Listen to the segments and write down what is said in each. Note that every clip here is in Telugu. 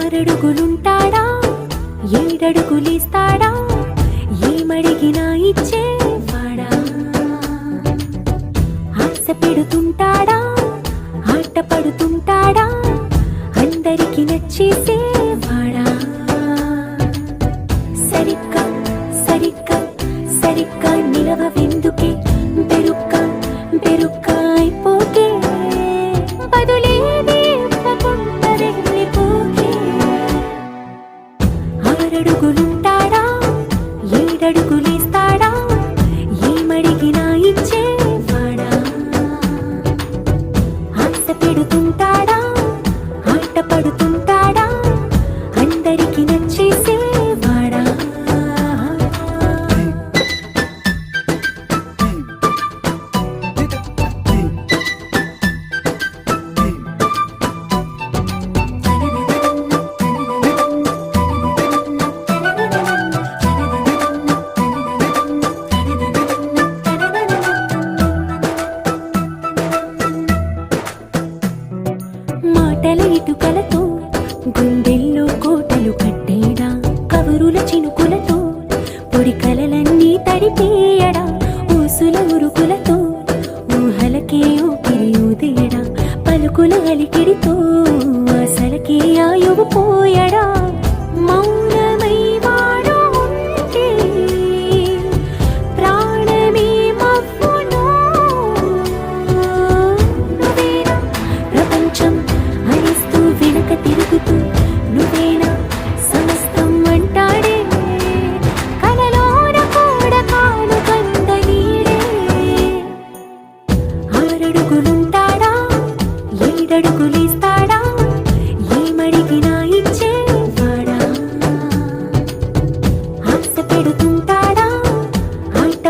ఆరడుగులుంటాడా? ఏడడుగులిస్తాడా? ఏమడిగినా ఇచ్చేవాడా ఆశ పెడుతుంటాడా ఆట పడుతుంటాడా అందరికి నచ్చేసేవాడా సరిగ్గా సరిగ్గా సరిగ్గా నిలవవెందుకే? బెరుక్క బెరుక్క అయిపో ఏడడుగులుంటాడా? ఏడడుగులేస్తాడా? ఏమడిగినా ఇచ్చేవాడా ఆశ పెడుతుంటాడా? ఆట పడుతుంటాడా మాటల ఇటుకలతో గుండెల్లో కోటలు కట్టేడా కబురుల చినుకులతో పొడి కలలన్నీ తడిపేయడా.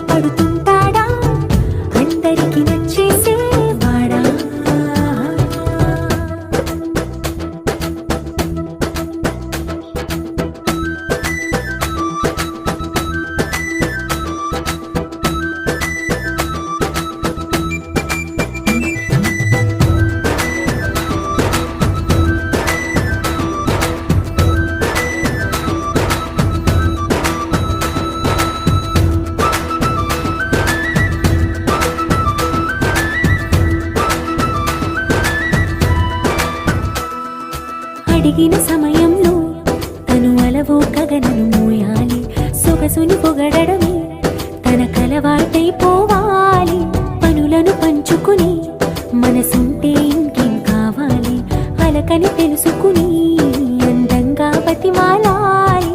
ఆట అడిగిన సమయంలో తను అలవో కగనను మోయాలి. సొగసుని పొగడమే